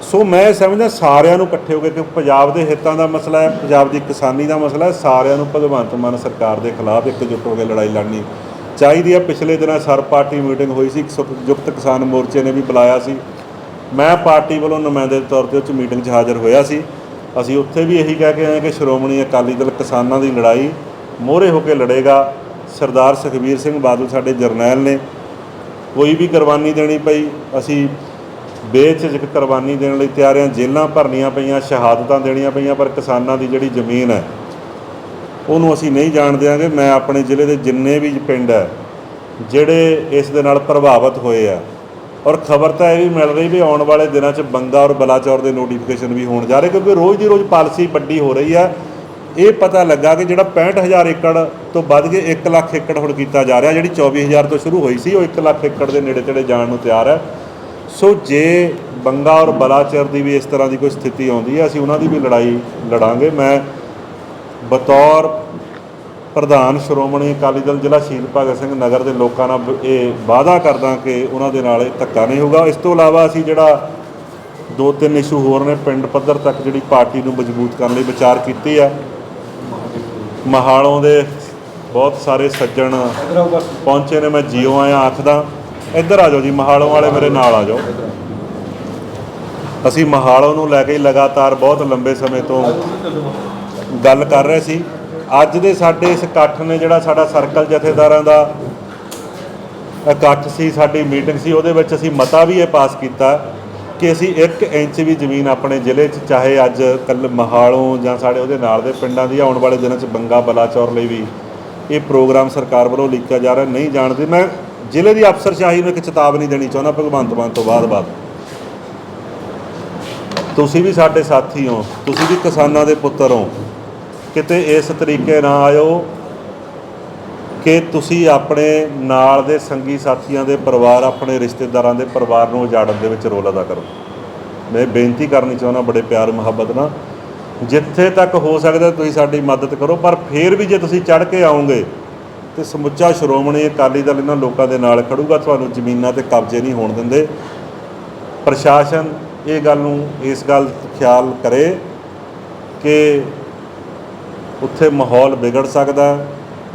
ਸੋ ਮੈਂ ਸਮਝਦਾ, ਸਾਰਿਆਂ ਨੂੰ ਇਕੱਠੇ ਹੋ ਕੇ ਕਿ ਪੰਜਾਬ ਦੇ ਹਿੱਤਾਂ ਦਾ ਮਸਲਾ ਹੈ, ਪੰਜਾਬ ਦੀ ਕਿਸਾਨੀ ਦਾ ਮਸਲਾ ਹੈ, ਸਾਰਿਆਂ ਨੂੰ ਭਗਵੰਤ ਮਾਨ ਸਰਕਾਰ ਦੇ ਖਿਲਾਫ ਇਕਜੁੱਟ ਹੋ ਕੇ ਲੜਾਈ ਲੜਨੀ ਚਾਹੀਦੀ ਹੈ। ਪਿਛਲੇ ਦਿਨਾਂ ਸਰ ਪਾਰਟੀ ਮੀਟਿੰਗ ਹੋਈ ਸੀ ਸੰਯੁਕਤ ਕਿਸਾਨ ਮੋਰਚੇ ਨੇ ਵੀ ਬੁਲਾਇਆ ਸੀ। ਮੈਂ ਪਾਰਟੀ ਵੱਲੋਂ ਨੁਮਾਇੰਦੇ ਦੇ ਤੌਰ ਤੇ ਉਹ 'ਚ ਮੀਟਿੰਗ 'ਚ ਹਾਜ਼ਰ ਹੋਇਆ ਸੀ। ਅਸੀਂ ਉੱਥੇ ਵੀ ਇਹੀ ਕਹਿ ਕੇ ਆਏ ਕਿ ਸ਼੍ਰੋਮਣੀ ਅਕਾਲੀ ਦਲ ਕਿਸਾਨਾਂ ਦੀ ਲੜਾਈ ਮੋਹਰੇ ਹੋ ਕੇ ਲੜੇਗਾ। ਸਰਦਾਰ ਸੁਖਬੀਰ ਸਿੰਘ ਬਾਦਲ ਸਾਡੇ ਜਰਨੈਲ ਨੇ। ਕੋਈ ਵੀ ਕੁਰਬਾਨੀ ਦੇਣੀ ਪਈ, ਅਸੀਂ ਬੇਝਿਜਕ ਕੁਰਬਾਨੀ ਦੇਣ ਲਈ ਤਿਆਰ ਹਾਂ। ਜੇਲ੍ਹਾਂ ਭਰਨੀਆਂ ਪਈਆਂ, ਸ਼ਹਾਦਤਾਂ ਦੇਣੀਆਂ ਪਈਆਂ, ਪਰ ਕਿਸਾਨਾਂ ਦੀ ਜਿਹੜੀ ਜ਼ਮੀਨ ਹੈ, ਉਹਨੂੰ ਅਸੀਂ ਨਹੀਂ ਜਾਣ ਦਿਆਂਗੇ। ਮੈਂ ਆਪਣੇ ਜ਼ਿਲ੍ਹੇ ਦੇ ਜਿੰਨੇ ਵੀ ਪਿੰਡ ਹੈ, ਜਿਹੜੇ ਇਸ ਦੇ ਨਾਲ ਪ੍ਰਭਾਵਿਤ ਹੋਏ ਆ ਔਰ ਖਬਰ ਤਾਂ ਇਹ ਵੀ ਮਿਲ ਰਹੀ ਵੀ ਆਉਣ ਵਾਲੇ ਦਿਨਾਂ 'ਚ ਬੰਗਾ ਔਰ ਬਲਾਚੌਰ ਦੇ ਨੋਟੀਫਿਕੇਸ਼ਨ ਵੀ ਹੋਣ ਜਾ ਰਹੇ ਕਿਉਂਕਿ ਰੋਜ਼ ਦੀ ਰੋਜ਼ ਪਾਲਿਸੀ ਵੱਡੀ ਹੋ ਰਹੀ ਹੈ। ਇਹ ਪਤਾ ਲੱਗਾ ਕਿ ਜਿਹੜਾ 65000 ਏਕੜ ਤੋਂ ਵੱਧ ਕੇ 1 ਲੱਖ ਏਕੜ ਹੁਣ ਕੀਤਾ ਜਾ ਰਿਹਾ, ਜਿਹੜੀ 24000 ਤੋਂ ਸ਼ੁਰੂ ਹੋਈ ਸੀ, ਉਹ 1 ਲੱਖ ਏਕੜ ਦੇ ਨੇੜੇ ਤੇੜੇ ਜਾਣ ਨੂੰ ਤਿਆਰ ਹੈ। ਸੋ ਜੇ ਬੰਗਾ ਔਰ ਬਲਾਚੌਰ ਦੀ ਵੀ ਇਸ ਤਰ੍ਹਾਂ ਦੀ ਕੋਈ ਸਥਿਤੀ ਆਉਂਦੀ ਹੈ, ਅਸੀਂ ਉਹਨਾਂ ਦੀ ਵੀ ਲੜਾਈ ਲੜਾਂਗੇ। ਮੈਂ ਬਤੌਰ ਪ੍ਰਧਾਨ ਸ਼੍ਰੋਮਣੀ ਅਕਾਲੀ ਦਲ ਜ਼ਿਲ੍ਹਾ ਸ਼ਹੀਦ ਭਗਤ ਸਿੰਘ ਨਗਰ ਦੇ ਲੋਕਾਂ ਨਾਲ ਇਹ ਵਾਅਦਾ ਕਰਦਾ ਕਿ ਉਹਨਾਂ ਦੇ ਨਾਲ ਇਹ ਧੱਕਾ ਨਹੀਂ ਹੋਊਗਾ। ਇਸ ਤੋਂ ਇਲਾਵਾ ਅਸੀਂ ਜਿਹੜਾ ਦੋ ਤਿੰਨ ਇਸ਼ੂ ਹੋਰ ਨੇ, ਪਿੰਡ ਪੱਧਰ ਤੱਕ ਜਿਹੜੀ ਪਾਰਟੀ ਨੂੰ ਮਜ਼ਬੂਤ ਕਰਨ ਲਈ ਵਿਚਾਰ ਕੀਤੀ ਆ। ਮਹਾਲੋਂ ਦੇ ਬਹੁਤ ਸਾਰੇ ਸੱਜਣ ਪਹੁੰਚੇ ਨੇ, ਮੈਂ ਜੀਓ ਆਇਆ ਆਖਦਾ, ਇੱਧਰ ਆ ਜਾਓ ਜੀ, ਮਹਾਲੋਂ ਵਾਲੇ ਮੇਰੇ ਨਾਲ ਆ ਜਾਓ। ਅਸੀਂ ਮਹਾਲੋਂ ਨੂੰ ਲੈ ਕੇ ਲਗਾਤਾਰ ਬਹੁਤ ਲੰਬੇ ਸਮੇਂ ਤੋਂ ਗੱਲ ਕਰ ਰਹੇ ਸੀ। ਅੱਜ ਦੇ ਸਾਡੇ ਇਸ ਇਕੱਠ ਨੇ ਜਿਹੜਾ ਸਾਡਾ ਸਰਕਲ ਜਥੇਦਾਰਾਂ ਦਾ ਇਕੱਠ ਸੀ, ਸਾਡੀ ਮੀਟਿੰਗ ਸੀ, ਉਹਦੇ ਵਿੱਚ ਅਸੀਂ ਮਤਾ ਵੀ ਇਹ ਪਾਸ ਕੀਤਾ ਕਿ ਅਸੀਂ 1 ਇੰਚ ਵੀ ਜ਼ਮੀਨ ਆਪਣੇ ਜ਼ਿਲ੍ਹੇ 'ਚ, ਚਾਹੇ ਅੱਜ ਕੱਲ ਮਹਾਲੋਂ ਜਾਂ ਸਾਡੇ ਉਹਦੇ ਨਾਲ ਦੇ ਪਿੰਡਾਂ ਦੀ, ਆਉਣ ਵਾਲੇ ਦਿਨਾਂ 'ਚ ਬੰਗਾ ਬਲਾਚੌਰ ਲਈ ਵੀ ਇਹ ਪ੍ਰੋਗਰਾਮ ਸਰਕਾਰ ਵੱਲੋਂ ਲਿਖਿਆ ਜਾ ਰਿਹਾ, ਨਹੀਂ ਜਾਣਦੇ। ਮੈਂ ਜ਼ਿਲ੍ਹੇ ਦੀ ਅਫਸਰਸ਼ਾਹੀ ਨੂੰ ਇੱਕ ਚੇਤਾਵਨੀ ਦੇਣੀ ਚਾਹੁੰਦਾ, ਭਗਵੰਤ ਮਾਨ ਤੋਂ ਬਾਅਦ ਬਾਅਦ। ਤੁਸੀਂ ਵੀ ਸਾਡੇ ਸਾਥੀ ਹੋ, ਤੁਸੀਂ ਵੀ ਕਿਸਾਨਾਂ ਦੇ ਪੁੱਤਰ ਹੋ। ਕਿਤੇ ਇਸ ਤਰੀਕੇ ਨਾ ਆਇਓ ਕਿ ਤੁਸੀਂ ਆਪਣੇ ਨਾਲ ਦੇ ਸੰਗੀ ਸਾਥੀਆਂ ਦੇ ਪਰਿਵਾਰ, ਆਪਣੇ ਰਿਸ਼ਤੇਦਾਰਾਂ ਦੇ ਪਰਿਵਾਰ ਨੂੰ ਉਜਾੜਨ ਦੇ ਵਿੱਚ ਰੋਲ ਅਦਾ ਕਰੋ। ਮੈਂ ਬੇਨਤੀ ਕਰਨੀ ਚਾਹੁੰਦਾ ਬੜੇ ਪਿਆਰ ਮੁਹੱਬਤ ਨਾਲ, ਜਿੱਥੇ ਤੱਕ ਹੋ ਸਕਦਾ ਤੁਸੀਂ ਸਾਡੀ ਮਦਦ ਕਰੋ, ਪਰ ਫੇਰ ਵੀ ਜੇ ਤੁਸੀਂ ਚੜ ਕੇ ਆਓਗੇ ਤੇ ਸਮੁੱਚਾ ਸ਼੍ਰੋਮਣੀ ਅਕਾਲੀ ਦਲ ਇਹਨਾਂ ਲੋਕਾਂ ਦੇ ਨਾਲ ਖੜੂਗਾ, ਤੁਹਾਨੂੰ ਜ਼ਮੀਨਾਂ ਤੇ ਕਬਜ਼ੇ ਨਹੀਂ ਹੋਣ ਦਿੰਦੇ। ਪ੍ਰਸ਼ਾਸਨ ਇਹ ਗੱਲ ਨੂੰ, ਇਸ ਗੱਲ ਖਿਆਲ ਕਰੇ ਕਿ ਉੱਥੇ ਮਾਹੌਲ ਵਿਗੜ ਸਕਦਾ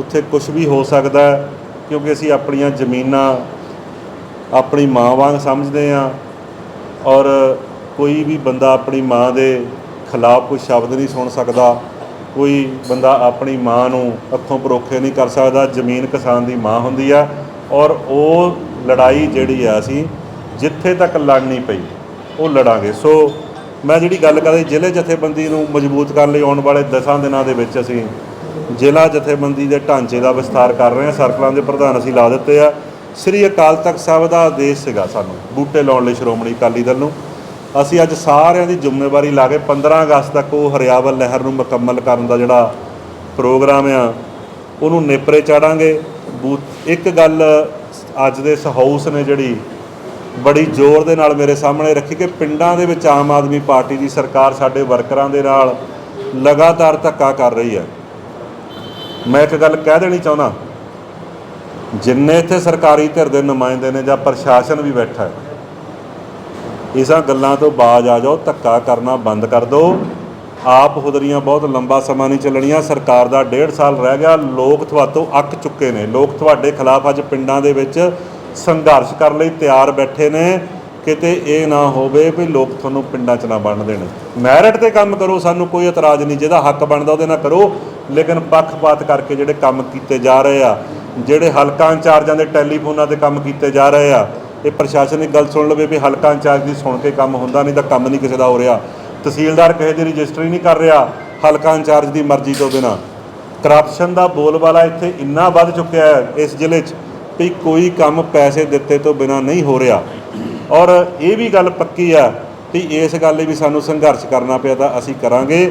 ਉੱਥੇ ਕੁਝ ਵੀ ਹੋ ਸਕਦਾ ਕਿਉਂਕਿ ਅਸੀਂ ਆਪਣੀਆਂ ਜ਼ਮੀਨਾਂ ਆਪਣੀ ਮਾਂ ਵਾਂਗ ਸਮਝਦੇ ਹਾਂ ਔਰ ਕੋਈ ਵੀ ਬੰਦਾ ਆਪਣੀ ਮਾਂ ਦੇ ਖਿਲਾਫ ਕੋਈ ਸ਼ਬਦ ਨਹੀਂ ਸੁਣ ਸਕਦਾ, ਕੋਈ ਬੰਦਾ ਆਪਣੀ ਮਾਂ ਨੂੰ ਅੱਖੋਂ ਪਰੋਖੇ ਨਹੀਂ ਕਰ ਸਕਦਾ, ਜ਼ਮੀਨ ਕਿਸਾਨ ਦੀ ਮਾਂ ਹੁੰਦੀ ਆ ਔਰ ਉਹ ਲੜਾਈ ਜਿਹੜੀ ਆ ਅਸੀਂ ਜਿੱਥੇ ਤੱਕ ਲੜਨੀ ਪਈ, ਉਹ ਲੜਾਂਗੇ। ਸੋ ਮੈਂ ਜਿਹੜੀ ਗੱਲ ਕਰਦਾ ਜ਼ਿਲ੍ਹੇ ਜਥੇਬੰਦੀ ਨੂੰ ਮਜ਼ਬੂਤ ਕਰਨ ਲਈ ਆਉਣ ਵਾਲੇ 10 ਦਿਨਾਂ ਦੇ ਵਿੱਚ ਅਸੀਂ ਜ਼ਿਲ੍ਹਾ ਜਥੇਬੰਦੀ ਦੇ ਢਾਂਚੇ ਦਾ ਵਿਸਥਾਰ ਕਰ ਰਹੇ ਹਾਂ। ਸਰਕਲਾਂ ਦੇ ਪ੍ਰਧਾਨ ਅਸੀਂ ਲਾ ਦਿੱਤੇ ਆ। ਸ੍ਰੀ ਅਕਾਲ ਤਖਤ ਸਾਹਿਬ ਦਾ ਆਦੇਸ਼ ਸੀਗਾ ਸਾਨੂੰ, ਬੂਟੇ ਲਾਉਣ ਲਈ ਸ਼੍ਰੋਮਣੀ ਅਕਾਲੀ ਦਲ ਨੂੰ। ਅਸੀਂ ਅੱਜ ਸਾਰਿਆਂ ਦੀ ਜ਼ਿੰਮੇਵਾਰੀ ਲਾ ਕੇ 15 ਅਗਸਤ ਤੱਕ ਉਹ ਹਰਿਆਵਲ ਨਹਿਰ ਨੂੰ ਮੁਕੰਮਲ ਕਰਨ ਦਾ ਜਿਹੜਾ ਪ੍ਰੋਗਰਾਮ ਆ, ਉਹਨੂੰ ਨੇਪਰੇ ਚਾੜਾਂਗੇ। ਬੂਥ ਇੱਕ ਗੱਲ ਅੱਜ ਦੇ ਸਹਾਊਸ ਨੇ ਜਿਹੜੀ ਬੜੀ ਜ਼ੋਰ ਦੇ ਨਾਲ ਮੇਰੇ ਸਾਹਮਣੇ ਰੱਖੀ ਕਿ ਪਿੰਡਾਂ ਦੇ ਵਿੱਚ ਆਮ ਆਦਮੀ ਪਾਰਟੀ ਦੀ ਸਰਕਾਰ ਸਾਡੇ ਵਰਕਰਾਂ ਦੇ ਨਾਲ ਲਗਾਤਾਰ ਧੱਕਾ ਕਰ ਰਹੀ ਹੈ। ਮੈਂ ਇੱਕ ਗੱਲ ਕਹਿ ਦੇਣੀ ਚਾਹੁੰਦਾ, ਜਿੰਨੇ ਇੱਥੇ ਸਰਕਾਰੀ ਧਿਰ ਦੇ ਨੁਮਾਇੰਦੇ ਨੇ ਜਾਂ ਪ੍ਰਸ਼ਾਸਨ ਵੀ ਬੈਠਾ ਹੈ, ਇਸਾਂ ਗੱਲਾਂ ਤੋਂ ਬਾਜ਼ ਆ ਜਾਓ, ਧੱਕਾ ਕਰਨਾ ਬੰਦ ਕਰ ਦਿਓ। ਆਪ ਹੁਦਰੀਆਂ ਬਹੁਤ ਲੰਬਾ ਸਮਾਂ ਨਹੀਂ ਚੱਲਣੀਆਂ, ਸਰਕਾਰ ਦਾ ਡੇਢ ਸਾਲ ਰਹਿ ਗਿਆ, ਲੋਕ ਤੁਹਾਤੋਂ ਅੱਕ ਚੁੱਕੇ ਨੇ। ਲੋਕ ਤੁਹਾਡੇ ਖਿਲਾਫ ਅੱਜ ਪਿੰਡਾਂ ਦੇ ਵਿੱਚ ਸੰਘਰਸ਼ ਕਰਨ ਲਈ ਤਿਆਰ ਬੈਠੇ ਨੇ। ਕਿਤੇ ਇਹ ਨਾ ਹੋਵੇ ਵੀ ਲੋਕ ਤੁਹਾਨੂੰ ਪਿੰਡਾਂ 'ਚ ਨਾ ਬਣ ਦੇਣ। ਮੈਰਿਟ ਤੇ ਕੰਮ ਕਰੋ, ਸਾਨੂੰ ਕੋਈ ਇਤਰਾਜ਼ ਨਹੀਂ। ਜਿਹਦਾ ਹੱਕ ਬਣਦਾ ਉਹਦੇ ਨਾਲ ਕਰੋ। ਲੇਕਿਨ ਪੱਖਪਾਤ ਕਰਕੇ ਜਿਹੜੇ ਕੰਮ ਕੀਤੇ ਜਾ ਰਹੇ ਆ, ਜਿਹੜੇ ਹਲਕਾ ਇੰਚਾਰਜਾਂ ਦੇ ਟੈਲੀਫੋਨਾਂ ਤੇ ਕੰਮ ਕੀਤੇ ਜਾ ਰਹੇ ਆ, ਇਹ ਪ੍ਰਸ਼ਾਸਨ ਇੱਕ ਗੱਲ ਸੁਣ ਲਵੇ ਵੀ ਹਲਕਾ ਇੰਚਾਰਜ ਦੀ ਸੁਣ ਕੇ ਕੰਮ ਹੁੰਦਾ ਨਹੀਂ ਤਾਂ ਕੰਮ ਨਹੀਂ ਕਿਸੇ ਦਾ ਹੋ ਰਿਹਾ। ਤਹਿਸੀਲਦਾਰ ਕਿਸੇ ਦੀ ਰਜਿਸਟਰੀ ਨਹੀਂ ਕਰ ਰਿਹਾ। ਹਲਕਾ ਇੰਚਾਰਜ ਦੀ ਮਰਜ਼ੀ ਤੋਂ ਬਿਨਾ। ਕਰਪਸ਼ਨ ਦਾ ਬੋਲਬਾਲਾ ਇੱਥੇ ਇੰਨਾ ਵੱਧ ਚੁੱਕਿਆ ਹੈ ਇਸ ਜ਼ਿਲ੍ਹੇ 'ਚ। ਵੀ ਕੋਈ ਕੰਮ ਪੈਸੇ ਦਿੱਤੇ ਤੋਂ ਬਿਨਾ ਨਹੀਂ ਹੋ ਰਿਹਾ। ਔਰ ਇਹ ਵੀ ਗੱਲ ਪੱਕੀ ਆ ਵੀ ਇਸ ਗੱਲ ਲਈ ਵੀ ਸਾਨੂੰ ਸੰਘਰਸ਼ ਕਰਨਾ ਪਿਆ ਤਾਂ ਅਸੀਂ ਕਰਾਂਗੇ।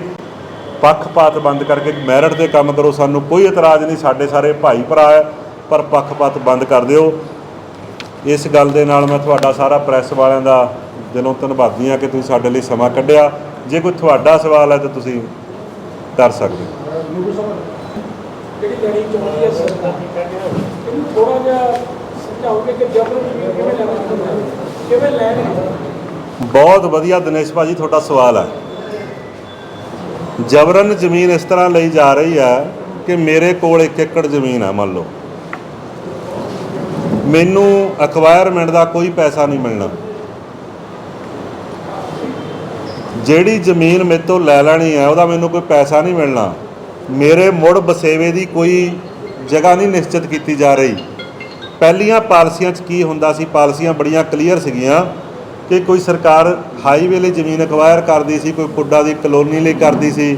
ਪੱਖਪਾਤ ਬੰਦ ਕਰਕੇ ਮੈਰਿਟ ਦੇ ਕੰਮ ਕਰੋ, ਸਾਨੂੰ ਕੋਈ ਇਤਰਾਜ਼ ਨਹੀਂ, ਸਾਡੇ ਸਾਰੇ ਭਾਈ ਭਰਾ ਹੈ, ਪਰ ਪੱਖਪਾਤ ਬੰਦ ਕਰ ਦਿਓ। ਇਸ ਗੱਲ ਦੇ ਨਾਲ ਮੈਂ ਤੁਹਾਡਾ ਸਾਰਾ ਪ੍ਰੈਸ ਵਾਲਿਆਂ ਦਾ ਦਿਲੋਂ ਧੰਨਵਾਦੀ ਹਾਂ ਕਿ ਤੁਸੀਂ ਸਾਡੇ ਲਈ ਸਮਾਂ ਕੱਢਿਆ। ਜੇ ਕੋਈ ਤੁਹਾਡਾ ਸਵਾਲ ਹੈ ਤਾਂ ਤੁਸੀਂ ਕਰ ਸਕਦੇ ਹੋ। ਜਿਹੜੀ ਲੈਣੀ ਚਾਹੁੰਦੀ ਹੈ ਸਰਕਾਰ ਥੋੜਾ ਜਿਹਾ ਸਮਝਾਓਗੇ ਕਿ ਜਬਰ ਜ਼ਮੀਨ ਕਿਵੇਂ ਲੈਣਾ ਚਾਹੁੰਦੇ ਕਿਵੇਂ ਲੈਣਗੇ ਬਹੁਤ ਵਧੀਆ ਦਿਨੇਸ਼ ਭਾਜੀ, ਤੁਹਾਡਾ ਸਵਾਲ ਹੈ। ਜਬਰਨ ਜ਼ਮੀਨ ਇਸ ਤਰ੍ਹਾਂ ਲਈ ਜਾ ਰਹੀ ਹੈ ਕਿ ਮੇਰੇ ਕੋਲ 1 ਏਕੜ ਜ਼ਮੀਨ ਹੈ, ਮੰਨ ਲਓ। ਮੈਨੂੰ ਐਕਵਾਇਰਮੈਂਟ ਦਾ ਕੋਈ ਪੈਸਾ ਨਹੀਂ ਮਿਲਣਾ। ਜਿਹੜੀ ਜ਼ਮੀਨ ਮੇਰੇ ਤੋਂ ਲੈ ਲੈਣੀ ਹੈ, ਉਹਦਾ ਮੈਨੂੰ ਕੋਈ ਪੈਸਾ ਨਹੀਂ ਮਿਲਣਾ। ਮੇਰੇ ਮੁੜ ਬਸੇਵੇ ਦੀ ਕੋਈ ਜਗ੍ਹਾ ਨਹੀਂ ਨਿਸ਼ਚਿਤ ਕੀਤੀ ਜਾ ਰਹੀ। ਪਹਿਲੀਆਂ ਪਾਲਸੀਆਂ 'ਚ ਕੀ ਹੁੰਦਾ ਸੀ? ਪਾਲਸੀਆਂ ਬੜੀਆਂ ਕਲੀਅਰ ਸੀਗੀਆਂ ਕਿ ਕੋਈ ਸਰਕਾਰ ਹਾਈਵੇ ਲਈ ਜ਼ਮੀਨ ਐਕਵਾਇਰ ਕਰਦੀ ਸੀ, ਕੋਈ ਪੁੱਡਾ ਦੀ ਕਲੋਨੀ ਲਈ ਕਰਦੀ ਸੀ।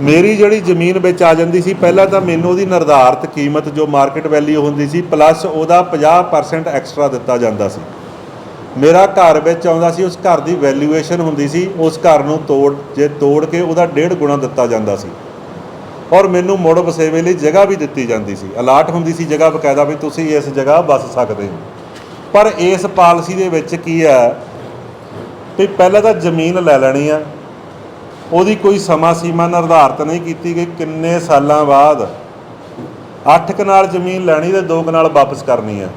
ਮੇਰੀ ਜਿਹੜੀ ਜ਼ਮੀਨ ਵਿੱਚ ਆ ਜਾਂਦੀ ਸੀ, ਪਹਿਲਾਂ ਤਾਂ ਮੈਨੂੰ ਉਹਦੀ ਨਿਰਧਾਰਤ ਕੀਮਤ, ਜੋ ਮਾਰਕੀਟ ਵੈਲਿਊ ਹੁੰਦੀ ਸੀ ਪਲੱਸ ਉਹਦਾ 50% ਐਕਸਟਰਾ ਦਿੱਤਾ ਜਾਂਦਾ ਸੀ। ਮੇਰਾ ਘਰ ਵਿੱਚ ਆਉਂਦਾ ਸੀ, ਉਸ ਘਰ ਦੀ ਵੈਲਿਊਏਸ਼ਨ ਹੁੰਦੀ ਸੀ, ਉਸ ਘਰ ਨੂੰ ਤੋੜ, ਜੇ ਤੋੜ ਕੇ ਉਹਦਾ ਡੇਢ ਗੁਣਾ ਦਿੱਤਾ ਜਾਂਦਾ ਸੀ। ਔਰ ਮੈਨੂੰ ਮੁੜ ਵਸੇਵੇ ਲਈ ਜਗ੍ਹਾ ਵੀ ਦਿੱਤੀ ਜਾਂਦੀ ਸੀ। ਅਲਾਟ ਹੁੰਦੀ ਸੀ ਜਗ੍ਹਾ ਬਕਾਇਦਾ ਵੀ ਤੁਸੀਂ ਇਸ ਜਗ੍ਹਾ ਵਸ ਸਕਦੇ ਹੋ। ਪਰ ਇਸ ਪਾਲਿਸੀ ਦੇ ਵਿੱਚ ਕੀ ਹੈ ਵੀ ਪਹਿਲਾਂ ਤਾਂ ਜ਼ਮੀਨ ਲੈ ਲੈਣੀ ਆ। ਉਹਦੀ ਕੋਈ ਸਮਾਂ ਸੀਮਾ ਨਿਰਧਾਰਤ ਨਹੀਂ ਕੀਤੀ ਗਈ। ਕਿੰਨੇ ਸਾਲਾਂ ਬਾਅਦ 8 ਕਨਾਲ ਜ਼ਮੀਨ ਲੈਣੀ ਤੇ 2 ਕਨਾਲ ਵਾਪਸ ਕਰਨੀ ਆ।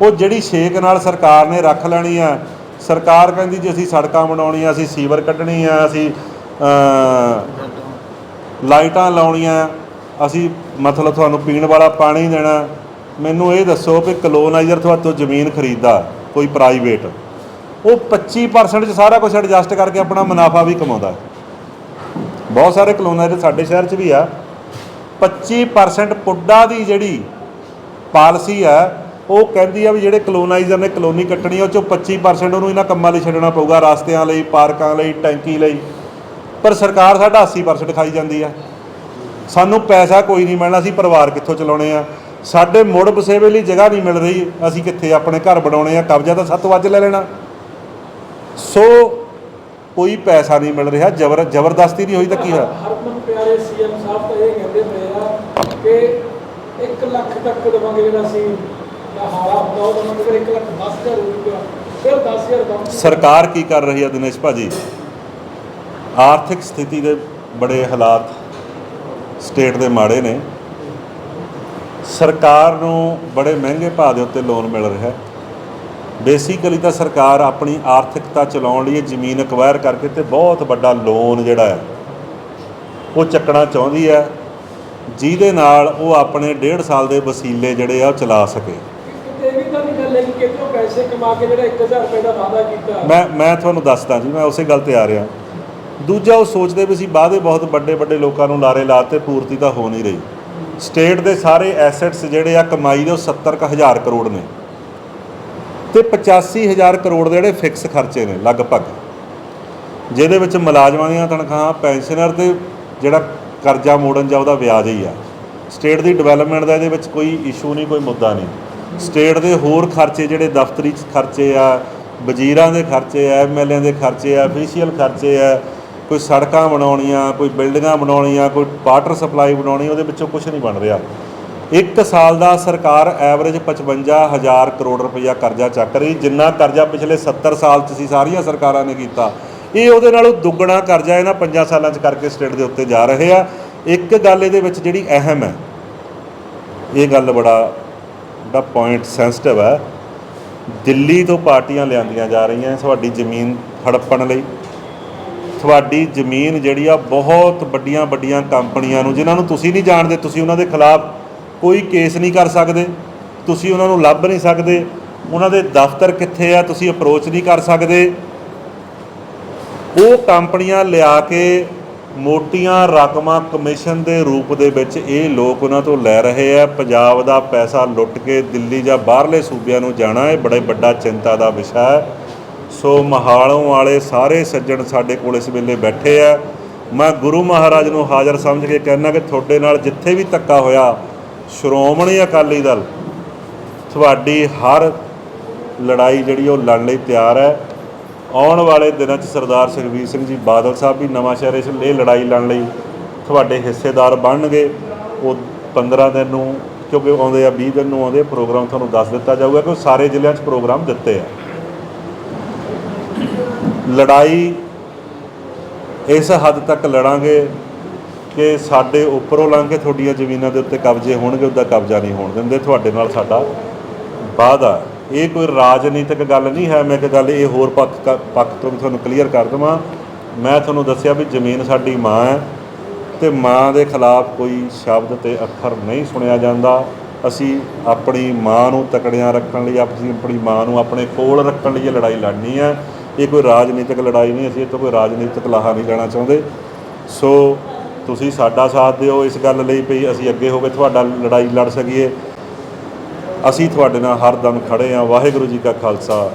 ਉਹ ਜਿਹੜੀ 6 ਕਨਾਲ ਸਰਕਾਰ ਨੇ ਰੱਖ ਲੈਣੀ ਆ, ਸਰਕਾਰ ਕਹਿੰਦੀ ਜੀ ਅਸੀਂ ਸੜਕਾਂ ਬਣਾਉਣੀਆਂ, ਅਸੀਂ ਸੀਵਰ ਕੱਢਣੀ ਆ ਅਸੀਂ ਲਾਈਟਾਂ ਲਾਉਣੀਆਂ, ਅਸੀਂ ਮਤਲਬ ਤੁਹਾਨੂੰ ਪੀਣ ਵਾਲਾ ਪਾਣੀ ਦੇਣਾ। ਮੈਨੂੰ ਇਹ ਦੱਸੋ ਕਿ ਕਲੋਨਾਈਜ਼ਰ ਤੁਹਾਤੋਂ ਜ਼ਮੀਨ ਖਰੀਦਦਾ, ਕੋਈ ਪ੍ਰਾਈਵੇਟ ਉਹ 25% ਚ ਸਾਰਾ ਕੁਝ ਐਡਜਸਟ ਕਰਕੇ ਆਪਣਾ ਮੁਨਾਫਾ ਵੀ ਕਮਾਉਂਦਾ ਬਹੁਤ ਸਾਰੇ ਕਲੋਨਾਈਜ਼ਰ ਸਾਡੇ ਸ਼ਹਿਰ 'ਚ ਵੀ ਆ। 25% ਪੁੱਡਾ ਦੀ ਜਿਹੜੀ ਪਾਲਿਸੀ ਆ, ਉਹ ਕਹਿੰਦੀ ਆ ਵੀ ਜਿਹੜੇ ਕਲੋਨਾਈਜ਼ਰ ਨੇ ਕਲੋਨੀ ਕੱਟਣੀ ਉਹ ਚੋਂ 25% ਉਹਨੂੰ ਇਹਨਾਂ ਕੰਮਾਂ ਲਈ ਛੱਡਣਾ ਪਊਗਾ, ਰਸਤਿਆਂ ਲਈ, ਪਾਰਕਾਂ ਲਈ, ਟੈਂਕੀ ਲਈ। ਪਰ ਸਰਕਾਰ ਸਾਡਾ 80% ਖਾਈ ਜਾਂਦੀ ਆ। ਸਾਨੂੰ ਪੈਸਾ ਕੋਈ ਨਹੀਂ ਮਿਲਣਾ ਅਸੀਂ ਪਰਿਵਾਰ ਕਿੱਥੋਂ ਚਲਾਉਣੇ ਆ? ਸਾਡੇ ਮੁੜ ਬਸੇਵੇ ਲਈ ਜਗ੍ਹਾ ਨਹੀਂ ਮਿਲ ਰਹੀ। ਅਸੀਂ ਕਿੱਥੇ ਆਪਣੇ ਘਰ ਬਣਾਉਣੇ ਆ ਕਬਜ਼ਾ ਤਾਂ ਸੱਤ ਵੱਜ ਲੈ ਲੈਣਾ। ਸੋ ਕੋਈ ਪੈਸਾ ਨਹੀਂ ਮਿਲ ਰਿਹਾ ਜ਼ਬਰ ਜ਼ਬਰਦਸਤੀ ਨਹੀਂ ਹੋਈ ਤਾਂ ਕੀ ਹੋਇਆ? ਹਰਮਨ ਪਿਆਰੇ ਸੀਐਮ ਸਾਹਿਬ ਤਾਂ ਇਹ ਕਹਿੰਦੇ ਪਏ ਆ ਕਿ 1 ਲੱਖ ਤੱਕ ਦੇਵਾਂਗੇ ਜਿਹੜਾ ਸੀ ਹਾਲਾ ਹੁੰਦਾ ਉਹ ਦੇਵਾਂਗੇ ਫਿਰ 1 ਲੱਖ 10000 ਹੋ ਜੂਗਾ ਫਿਰ 10000 ਦਮ ਸਰਕਾਰ ਕੀ ਕਰ ਰਹੀ ਹੈ ਦਿਨੇਸ਼ ਭਾਜੀ? ਆਰਥਿਕ ਸਥਿਤੀ ਦੇ ਬੜੇ ਹਾਲਾਤ ਸਟੇਟ ਦੇ ਮਾੜੇ ਨੇ। ਸਰਕਾਰ ਨੂੰ ਬੜੇ ਮਹਿੰਗੇ ਭਾਅ ਦੇ ਉੱਤੇ ਲੋਨ ਮਿਲ ਰਿਹਾ ਹੈ। ਬੇਸਿਕਲੀ ਤਾਂ ਸਰਕਾਰ ਆਪਣੀ ਆਰਥਿਕਤਾ ਚਲਾਉਣ ਲਈ ਜ਼ਮੀਨ ਅਕਵਾਇਰ ਕਰਕੇ ਤੇ ਬਹੁਤ ਵੱਡਾ ਲੋਨ ਜਿਹੜਾ ਹੈ ਉਹ ਚੱਕਣਾ ਚਾਹੁੰਦੀ ਹੈ ਜਿਹਦੇ ਨਾਲ ਉਹ ਆਪਣੇ 1.5 ਸਾਲ ਦੇ ਵਸੀਲੇ ਜਿਹੜੇ ਆ ਉਹ ਚਲਾ ਸਕੇ। ਕਿਤੇ ਇਹ ਵੀ ਤਾਂ ਨਹੀਂ ਗੱਲ ਹੈ ਕਿ ਕਿੱਥੋਂ ਪੈਸੇ ਕਮਾ ਕੇ ਜਿਹੜਾ 1000 ਰੁਪਏ ਦਾ ਵਾਅਦਾ ਕੀਤਾ। ਮੈਂ ਮੈਂ ਤੁਹਾਨੂੰ ਦੱਸਦਾ ਜੀ ਮੈਂ ਉਸੇ ਗੱਲ ਤੇ ਆ ਰਿਹਾ। ਦੂਜਾ ਉਹ ਸੋਚਦੇ ਵੀ ਸੀ ਵਾਅਦੇ ਬਹੁਤ ਵੱਡੇ ਵੱਡੇ ਲੋਕਾਂ ਨੂੰ ਲਾਰੇ ਲਾਤੇ, ਪੂਰਤੀ ਤਾਂ ਹੋ ਨਹੀਂ ਰਹੀ। ਸਟੇਟ ਦੇ ਸਾਰੇ ਐਸੈਟਸ ਜਿਹੜੇ ਆ ਕਮਾਈ ਦੇ ਉਹ 70 ਕੁ ਹਜ਼ਾਰ ਕਰੋੜ ਨੇ। ਤੇ 85000 ਕਰੋੜ ਦੇ ਜਿਹੜੇ ਫਿਕਸ ਖਰਚੇ ਨੇ, ਲਗਭਗ। ਜਿਹਦੇ ਵਿੱਚ ਮੁਲਾਜ਼ਮਾਂ ਦੀਆਂ ਤਨਖਾਹਾਂ, ਪੈਨਸ਼ਨਰ ਤੇ ਜਿਹੜਾ ਕਰਜ਼ਾ ਮੋੜਨ ਜਾਂ ਉਹਦਾ ਵਿਆਜ ਹੀ ਆ। ਸਟੇਟ ਦੀ ਡਿਵੈਲਪਮੈਂਟ ਦਾ ਇਹਦੇ ਵਿੱਚ ਕੋਈ ਇਸ਼ੂ ਨਹੀਂ, ਕੋਈ ਮੁੱਦਾ ਨਹੀਂ। ਸਟੇਟ ਦੇ ਹੋਰ ਖਰਚੇ ਜਿਹੜੇ ਦਫ਼ਤਰੀ ਚ ਖਰਚੇ ਆ, ਵਜ਼ੀਰਾਂ ਦੇ ਖਰਚੇ ਆ ਐਮਐਲਏ ਦੇ ਖਰਚੇ ਆ ਅਫੀਸ਼ੀਅਲ ਖਰਚੇ ਆ ਕੋਈ ਸੜਕਾਂ ਬਣਾਉਣੀਆਂ, ਕੋਈ ਬਿਲਡਿੰਗਾਂ ਬਣਾਉਣੀਆਂ, ਕੋਈ ਵਾਟਰ ਸਪਲਾਈ ਬਣਾਉਣੀ, ਉਹਦੇ ਵਿੱਚੋਂ ਕੁਝ ਨਹੀਂ ਬਣ ਰਿਹਾ। ਇੱਕ ਸਾਲ ਦਾ ਸਰਕਾਰ ਐਵਰੇਜ 55000 ਕਰੋੜ ਰੁਪਈਆ ਕਰਜ਼ਾ ਚੱਕ ਰਹੀ, ਜਿੰਨਾ ਕਰਜ਼ਾ ਪਿਛਲੇ 70 ਸਾਲ 'ਚ ਸੀ, ਸਾਰੀਆਂ ਸਰਕਾਰਾਂ ਨੇ ਕੀਤਾ। ਇਹ ਉਹਦੇ ਨਾਲੋਂ ਦੁੱਗਣਾ ਕਰਜ਼ਾ ਇਹਨਾਂ 5 ਸਾਲਾਂ 'ਚ ਕਰਕੇ ਸਟੇਟ ਦੇ ਉੱਤੇ ਜਾ ਰਹੇ ਆ। ਇੱਕ ਗੱਲ ਇਹਦੇ ਵਿੱਚ ਜਿਹੜੀ ਅਹਿਮ ਹੈ, ਇਹ ਗੱਲ ਬੜਾ ਦਾ ਪੁਆਇੰਟ ਸੈਂਸਿਟਿਵ ਹੈ। ਦਿੱਲੀ ਤੋਂ ਪਾਰਟੀਆਂ ਲਿਆਂਦੀਆਂ ਜਾ ਰਹੀਆਂ, ਤੁਹਾਡੀ ਜ਼ਮੀਨ ਹੜੱਪਣ ਲਈ। ਤੁਹਾਡੀ ਜ਼ਮੀਨ ਜਿਹੜੀ ਆ ਬਹੁਤ ਵੱਡੀਆਂ ਵੱਡੀਆਂ ਕੰਪਨੀਆਂ ਨੂੰ, ਜਿਨ੍ਹਾਂ ਨੂੰ ਤੁਸੀਂ ਨਹੀਂ ਜਾਣਦੇ, ਤੁਸੀਂ ਉਹਨਾਂ ਦੇ ਖਿਲਾਫ ਕੋਈ ਕੇਸ ਨਹੀਂ ਕਰ ਸਕਦੇ, ਤੁਸੀਂ ਉਹਨਾਂ ਨੂੰ ਲੱਭ ਨਹੀਂ ਸਕਦੇ, ਉਹਨਾਂ ਦੇ ਦਫ਼ਤਰ ਕਿੱਥੇ ਆ, ਤੁਸੀਂ ਅਪਰੋਚ ਨਹੀਂ ਕਰ ਸਕਦੇ। ਉਹ ਕੰਪਨੀਆਂ ਲਿਆ ਕੇ ਮੋਟੀਆਂ ਰਕਮਾਂ ਕਮਿਸ਼ਨ ਦੇ ਰੂਪ ਦੇ ਵਿੱਚ ਇਹ ਲੋਕ ਉਹਨਾਂ ਤੋਂ ਲੈ ਰਹੇ ਆ। ਪੰਜਾਬ ਦਾ ਪੈਸਾ ਲੁੱਟ ਕੇ ਦਿੱਲੀ ਜਾਂ ਬਾਹਰਲੇ ਸੂਬਿਆਂ ਨੂੰ ਜਾਣਾ, ਇਹ ਬੜੇ ਵੱਡਾ ਚਿੰਤਾ ਦਾ ਵਿਸ਼ਾ ਹੈ। ਸੋ ਮਹਾਲੋਂ ਵਾਲੇ ਸਾਰੇ ਸੱਜਣ ਸਾਡੇ ਕੋਲ ਇਸ ਵੇਲੇ ਬੈਠੇ ਆ। ਮੈਂ ਗੁਰੂ ਮਹਾਰਾਜ ਨੂੰ ਹਾਜ਼ਰ ਸਮਝ ਕੇ ਕਹਿਣਾ ਕਿ ਤੁਹਾਡੇ ਨਾਲ ਜਿੱਥੇ ਵੀ ਧੱਕਾ ਹੋਇਆ, ਸ਼੍ਰੋਮਣੀ ਅਕਾਲੀ ਦਲ, ਤੁਹਾਡੀ ਹਰ ਲੜਾਈ ਜਿਹੜੀ ਉਹ ਲੜਨ ਲਈ ਤਿਆਰ ਹੈ। ਆਉਣ ਵਾਲੇ ਦਿਨਾਂ 'ਚ ਸਰਦਾਰ ਸੁਖਬੀਰ ਸਿੰਘ ਜੀ ਬਾਦਲ ਸਾਹਿਬ ਵੀ ਨਵਾਂ ਸ਼ਹਿਰ ਇਸ ਇਹ ਲੜਾਈ ਲੜਨ ਲਈ ਤੁਹਾਡੇ ਹਿੱਸੇਦਾਰ ਬਣਨਗੇ। ਉਹ 15 ਦਿਨ ਨੂੰ, ਕਿਉਂਕਿ ਆਉਂਦੇ ਆ 20 ਦਿਨ ਨੂੰ ਆਉਂਦੇ ਪ੍ਰੋਗਰਾਮ ਤੁਹਾਨੂੰ ਦੱਸ ਦਿੱਤਾ ਜਾਊਗਾ ਕਿ ਉਹ ਸਾਰੇ ਜ਼ਿਲ੍ਹਿਆਂ 'ਚ ਪ੍ਰੋਗਰਾਮ ਦਿੱਤੇ ਆ। ਲੜਾਈ ਇਸ ਹੱਦ ਤੱਕ ਲੜਾਂਗੇ ਕਿ ਸਾਡੇ ਉੱਪਰੋਂ ਲੰਘ ਕੇ ਤੁਹਾਡੀਆਂ ਜ਼ਮੀਨਾਂ ਦੇ ਉੱਤੇ ਕਬਜ਼ੇ ਹੋਣਗੇ, ਉਹਦਾ ਕਬਜ਼ਾ ਨਹੀਂ ਹੋਣ ਦਿੰਦੇ। ਤੁਹਾਡੇ ਨਾਲ ਸਾਡਾ ਵਾਅਦਾ ਇਹ ਕੋਈ ਰਾਜਨੀਤਿਕ ਗੱਲ ਨਹੀਂ ਹੈ। ਮੈਂ ਕਿ ਗੱਲ ਇਹ ਹੋਰ ਪੱਖ ਕ- ਪੱਖ ਤੋਂ ਵੀ ਤੁਹਾਨੂੰ ਕਲੀਅਰ ਕਰ ਦਵਾਂ। ਮੈਂ ਤੁਹਾਨੂੰ ਦੱਸਿਆ ਵੀ ਜ਼ਮੀਨ ਸਾਡੀ ਮਾਂ ਹੈ ਤੇ ਮਾਂ ਦੇ ਖਿਲਾਫ ਕੋਈ ਸ਼ਬਦ ਤੇ ਅੱਖਰ ਨਹੀਂ ਸੁਣਿਆ ਜਾਂਦਾ। ਅਸੀਂ ਆਪਣੀ ਮਾਂ ਨੂੰ ਤਕੜਿਆਂ ਰੱਖਣ ਲਈ ਆਪਣੀ ਆਪਣੀ ਮਾਂ ਨੂੰ ਆਪਣੇ ਕੋਲ ਰੱਖਣ ਲਈ ਇਹ ਲੜਾਈ ਲੜਨੀ ਹੈ। ਇਹ ਕੋਈ ਰਾਜਨੀਤਿਕ ਲੜਾਈ ਨਹੀਂ, ਅਸੀਂ ਇਹ ਤੋਂ ਕੋਈ ਰਾਜਨੀਤਿਕ ਲਾਹਾ ਨਹੀਂ ਲੈਣਾ ਚਾਹੁੰਦੇ। ਸੋ ਤੁਸੀਂ ਸਾਡਾ ਸਾਥ ਦਿਓ, ਇਸ ਗੱਲ ਲਈ ਵੀ ਅਸੀਂ ਅੱਗੇ ਹੋ ਕੇ ਤੁਹਾਡਾ ਲੜਾਈ ਲੜ ਸਕੀਏ। ਅਸੀਂ ਤੁਹਾਡੇ ਨਾਲ ਹਰ ਦਮ ਖੜੇ ਹਾਂ। ਵਾਹਿਗੁਰੂ ਜੀ ਕਾ ਖਾਲਸਾ।